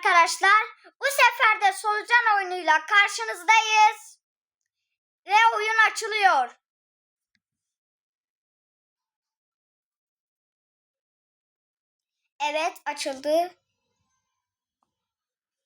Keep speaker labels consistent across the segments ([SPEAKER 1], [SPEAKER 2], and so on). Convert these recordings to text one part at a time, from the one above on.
[SPEAKER 1] arkadaşlar. Bu sefer de solucan oyunuyla karşınızdayız. Ve oyun açılıyor. Evet açıldı.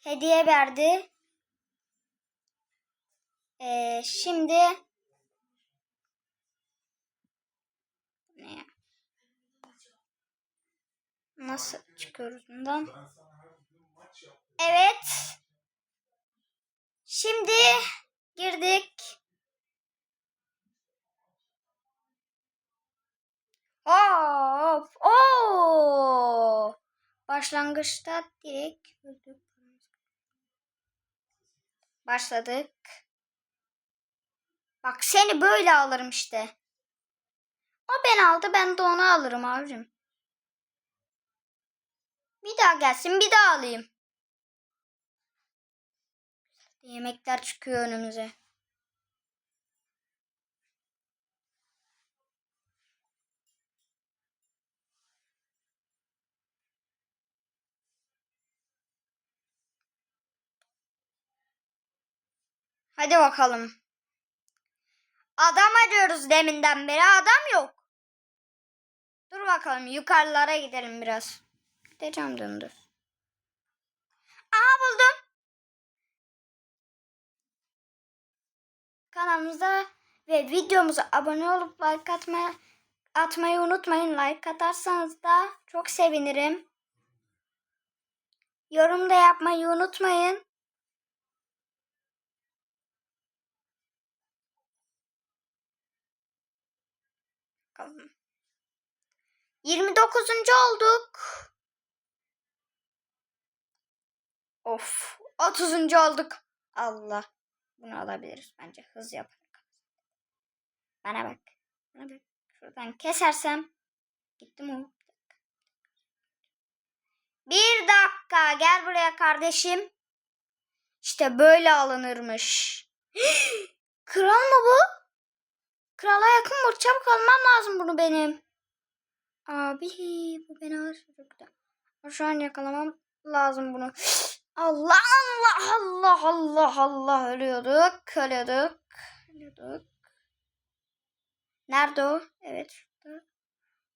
[SPEAKER 1] Hediye verdi. Ee, şimdi ne? Nasıl çıkıyoruz bundan? Evet. Şimdi girdik. Hop. Oo. Başlangıçta direkt. Başladık. Bak seni böyle alırım işte. O ben aldı ben de onu alırım abicim. Bir daha gelsin bir daha alayım. Yemekler çıkıyor önümüze. Hadi bakalım. Adam arıyoruz deminden beri adam yok. Dur bakalım yukarılara gidelim biraz. Gideceğim döndür. Aha buldum. Kanalımıza ve videomuza abone olup like atma, atmayı unutmayın. Like atarsanız da çok sevinirim. Yorum da yapmayı unutmayın. Bakalım. 29. olduk. Of. 30. olduk. Allah. Bunu alabiliriz bence. Hız yaparak. Bana bak. Bana bak. Şuradan kesersem. Gitti mi o? Bir dakika. Gel buraya kardeşim. İşte böyle alınırmış. Kral mı bu? Krala yakın vur. Çabuk almam lazım bunu benim. Abi bu beni alır çocukta. Şu an yakalamam lazım bunu. Allah Allah Allah Allah Allah ölüyorduk. Ölüyorduk. Ölüyorduk. Nerede o? Evet şurada.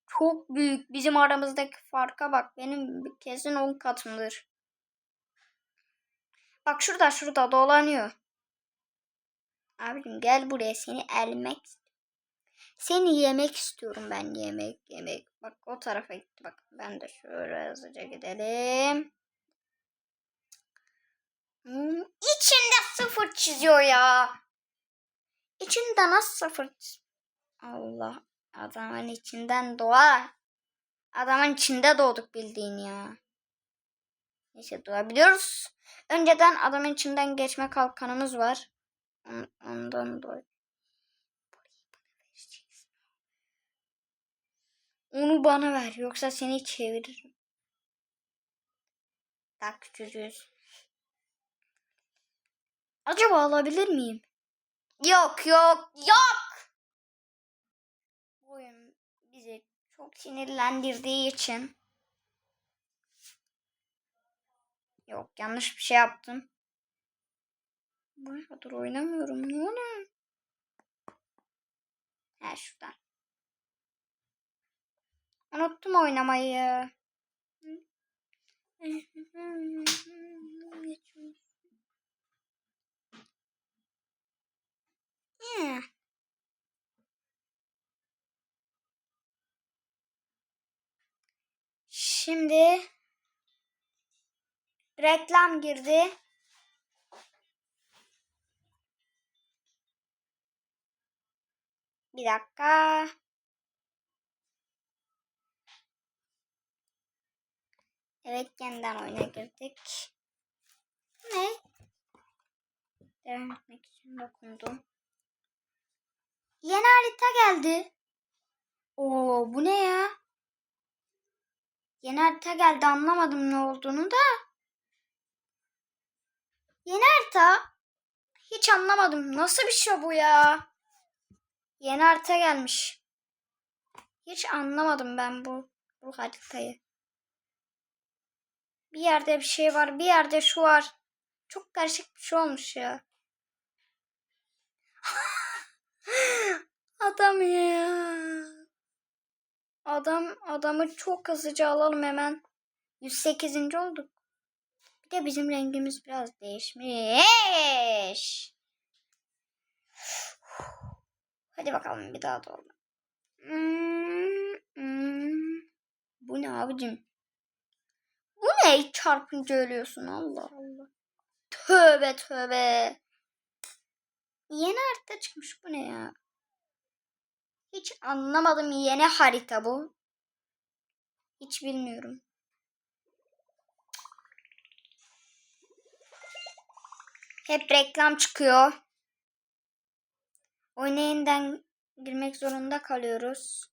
[SPEAKER 1] Çok büyük. Bizim aramızdaki farka bak. Benim kesin 10 katımdır. Bak şurada şurada dolanıyor. Abicim gel buraya seni elmek seni yemek istiyorum ben yemek yemek. Bak o tarafa gitti bak. Ben de şöyle hızlıca gidelim. Hmm, içinde sıfır çiziyor ya. İçinde nasıl sıfır Allah adamın içinden doğar. Adamın içinde doğduk bildiğin ya. Neyse doğabiliyoruz. Önceden adamın içinden geçme kalkanımız var. On- Ondan dolayı. Onu bana ver yoksa seni çeviririm. Daha küçücüğüz. Acaba alabilir miyim? Yok yok yok. Bu oyun bizi çok sinirlendirdiği için. Yok yanlış bir şey yaptım. Bayağıdır oynamıyorum. Ne oluyor? He şuradan. Unuttum oynamayı. Hmm. Şimdi reklam girdi. Bir dakika. Evet yeniden oyuna girdik. Ne? Devam etmek için dokundum. Yeni harita geldi. Oo bu ne ya? Yeni harita geldi anlamadım ne olduğunu da. Yeni harita. Hiç anlamadım. Nasıl bir şey bu ya? Yeni harita gelmiş. Hiç anlamadım ben bu bu haritayı. Bir yerde bir şey var. Bir yerde şu var. Çok karışık bir şey olmuş ya. Adam ya. Adam adamı çok hızlıca alalım hemen. 108. olduk. Bir de bizim rengimiz biraz değişmiş. Hadi bakalım bir daha doğru. Hmm, hmm. Bu ne abicim? Bu ne çarpınca ölüyorsun Allah Allah. Tövbe tövbe. Yeni harita çıkmış bu ne ya? Hiç anlamadım yeni harita bu. Hiç bilmiyorum. Hep reklam çıkıyor. Oyuna yeniden girmek zorunda kalıyoruz.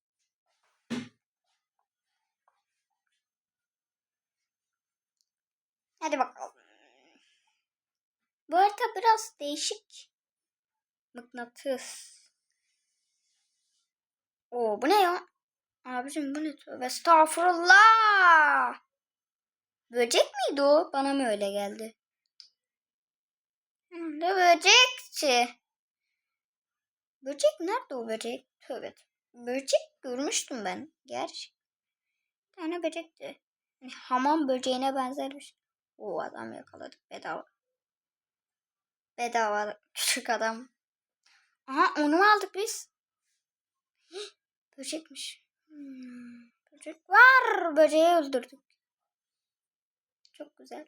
[SPEAKER 1] Hadi bakalım. Bu harita biraz değişik. Mıknatıs. Oo bu ne ya? Abicim bu ne? Tövbe estağfurullah. Böcek miydi o? Bana mı öyle geldi? Hı, Ne böcekti? Böcek nerede o böcek? Tövbe. Böcek görmüştüm ben. Gerçi. Tane böcekti. Hani hamam böceğine benzermiş. O adam yakaladık bedava. Bedava küçük adam. Aha onu mu aldık biz? Böcekmiş. Hmm, böcek var. Böceği öldürdük. Çok güzel.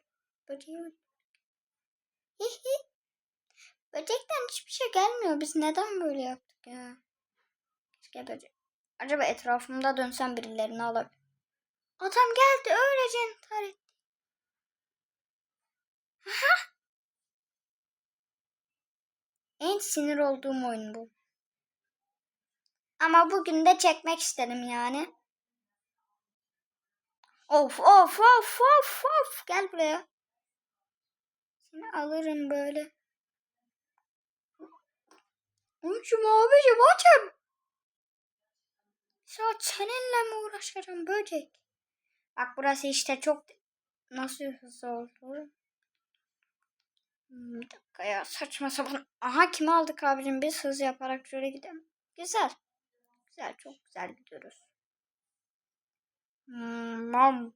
[SPEAKER 1] Böceği öldürdük. Hihi. Böcekten hiçbir şey gelmiyor. Biz neden böyle yaptık ya? Keşke böcek. Acaba etrafımda dönsem birilerini alabilir. Adam geldi öylece intihar etti. Aha. En sinir olduğum oyun bu. Ama bugün de çekmek istedim yani. Of of of of of. Gel buraya. Seni alırım böyle. Açım abicim açım. Saat seninle mi uğraşacağım böcek? Bak burası işte çok nasıl hızlı oldu. Hmm, Bir dakika ya saçma sapan. Aha kimi aldık abicim biz hız yaparak şöyle gidelim. Güzel. Güzel çok güzel gidiyoruz. Hmm, mam.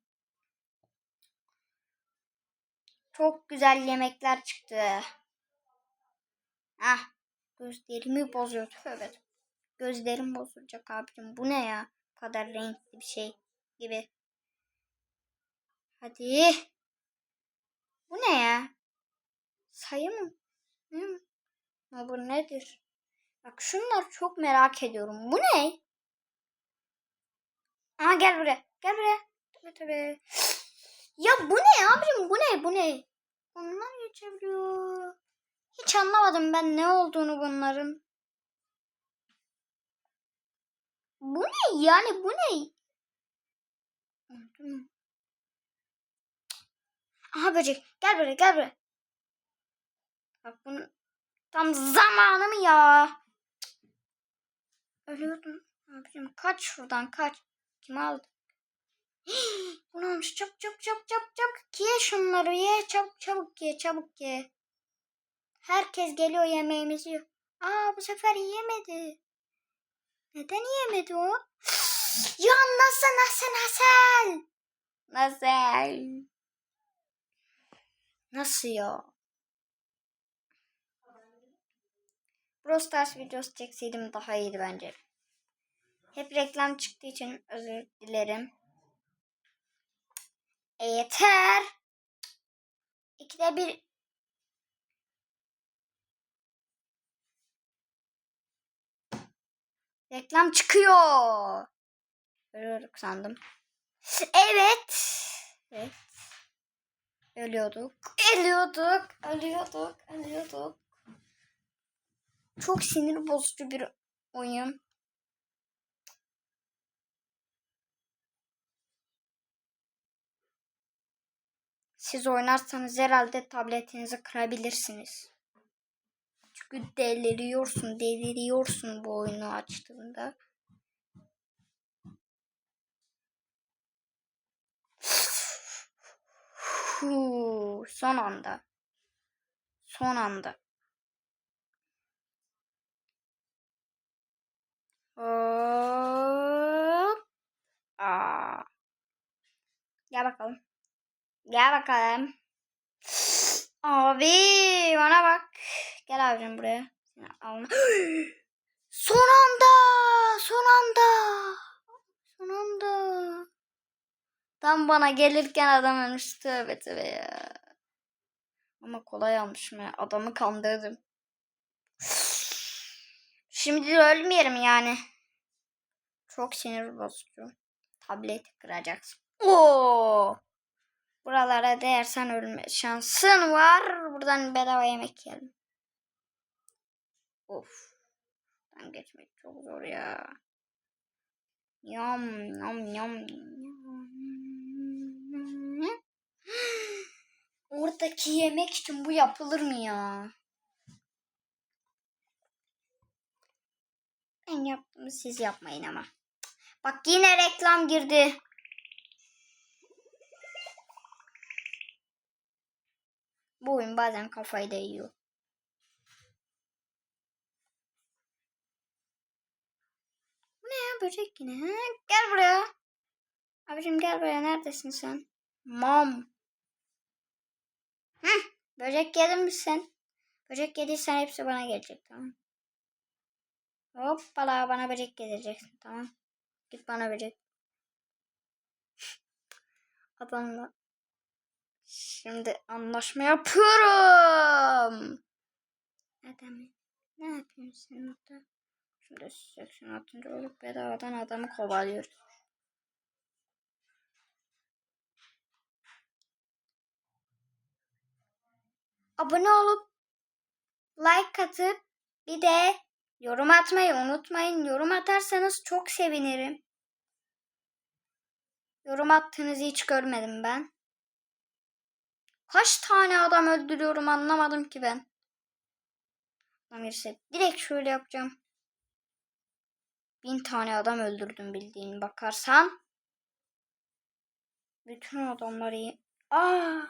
[SPEAKER 1] Çok güzel yemekler çıktı. Ah gözlerimi bozuyor. Tövbe. Gözlerim bozulacak abicim. Bu ne ya? Bu kadar renkli bir şey gibi. Hadi. Bu ne ya? Sayı mı? Hı? Ya bu nedir? Bak şunları çok merak ediyorum. Bu ne? Aa gel buraya. Gel buraya. Tabii tabii. Ya bu ne abicim? Bu ne? Bu ne? Onlar geçebiliyor. Hiç anlamadım ben ne olduğunu bunların. Bu ne yani bu ne? Aha böcek. Gel buraya gel buraya. Bak bunun tam zamanı mı ya? Ölüyordum. Abicim kaç şuradan kaç. Kim aldı? Bunu almış. Çabuk çabuk çabuk çabuk çabuk. Ye şunları ye. Çabuk çabuk ye çabuk ye. Herkes geliyor yemeğimizi yiyor. Aa bu sefer yiyemedi. Neden yiyemedi o? ya nasıl nasıl nasıl? Nasıl? Nasıl ya? Brawl Stars videosu çekseydim daha iyiydi bence. Hep reklam çıktığı için özür dilerim. E yeter. İkide bir reklam çıkıyor. Ölüyorduk sandım. Evet. Evet. Ölüyorduk. Ölüyorduk. Ölüyorduk. Ölüyorduk. Çok sinir bozucu bir oyun. Siz oynarsanız herhalde tabletinizi kırabilirsiniz. Çünkü deliriyorsun, deliriyorsun bu oyunu açtığında. Son anda. Son anda. Hop. Aa. Gel bakalım. Gel bakalım. Abi bana bak. Gel abicim buraya. Son anda. Son anda. Son anda. Tam bana gelirken adam ölmüş. Tövbe tövbe ya. Ama kolay almışım ya. Adamı kandırdım. Şimdi ölmeyelim yani. Çok sinir bozucu. Tableti kıracaksın. Oo! Buralara değersen ölme şansın var. Buradan bedava yemek yiyelim. Of. Ben geçmek çok zor ya. Yam yam. yam. Oradaki yemek için bu yapılır mı ya? Ben yaptım siz yapmayın ama. Bak yine reklam girdi. Bu oyun bazen kafayı da yiyor. Bu ne ya böcek yine? Ha? Gel buraya. Abicim gel buraya. Neredesin sen? Mam. Heh, böcek yedin mi sen? Böcek yediysen hepsi bana gelecek tamam. Hoppala bana böcek getireceksin tamam. Git bana böcek. Adamla Şimdi anlaşma yapıyorum. Adamı. Ne yapıyorsun sen orada? Şimdi 86. olup bedavadan adamı kovalıyoruz. Abone olup like atıp bir de yorum atmayı unutmayın. Yorum atarsanız çok sevinirim. Yorum attığınızı hiç görmedim ben. Kaç tane adam öldürüyorum anlamadım ki ben. Amirse direkt şöyle yapacağım. Bin tane adam öldürdüm bildiğin bakarsan. Bütün adamları ye- Aa,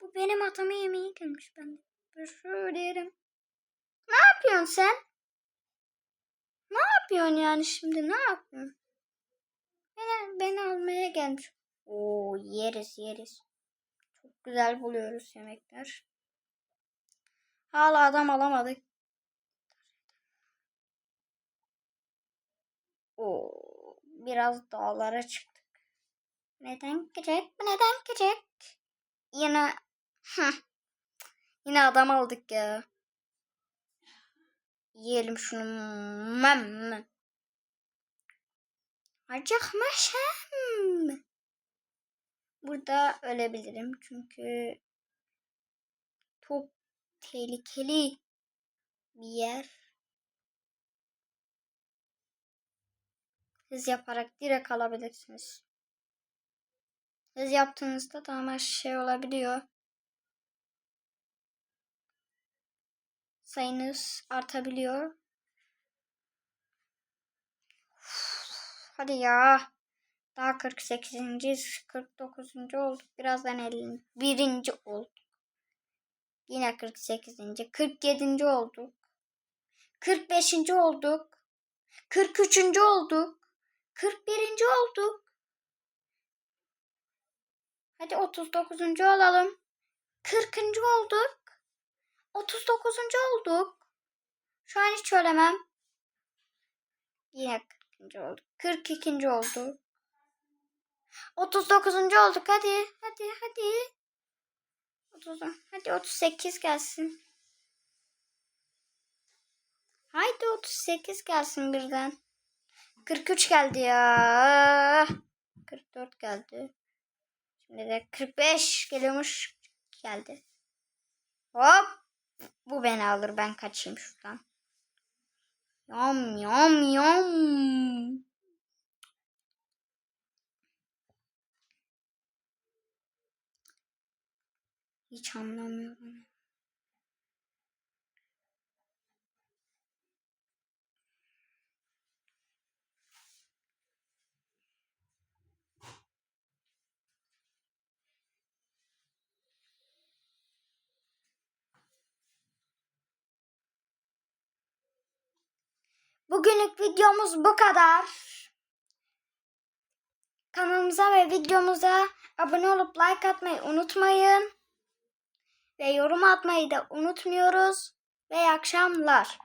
[SPEAKER 1] bu benim adamı yemeği gelmiş ben. de. Şöyle yerim. Ne yapıyorsun sen? Ne yapıyorsun yani şimdi ne yapıyorsun? Beni, beni almaya gelmiş. Oo yeriz yeriz. Çok güzel buluyoruz yemekler. Hala adam alamadık. Oo, biraz dağlara çıktık. Neden? Bu neden gidecek? Yine Heh. Yine adam aldık ya. Yiyelim şunu. Mem. Acıkmışım. Burada ölebilirim çünkü çok tehlikeli bir yer. Hız yaparak direkt alabilirsiniz. Hız yaptığınızda tamamen şey olabiliyor. Sayınız artabiliyor. Hadi ya. Daha 48. 49. olduk. Birazdan 51. olduk. Yine 48. 47. olduk. 45. olduk. 43. olduk. 41. olduk. Hadi 39. olalım. 40. olduk. 39. olduk. Şu an hiç ölemem. Yine 40. olduk. 42. olduk. 39. olduk. Hadi. Hadi. Hadi. 30. Hadi 38 gelsin. Haydi 38 gelsin birden. 43 geldi ya. 44 geldi. Şimdi de 45 geliyormuş. Geldi. Hop. Bu beni alır. Ben kaçayım şuradan. Yam yam yam. Hiç anlamıyorum. Bugünlük videomuz bu kadar. Kanalımıza ve videomuza abone olup like atmayı unutmayın. Ve yorum atmayı da unutmuyoruz. Ve akşamlar.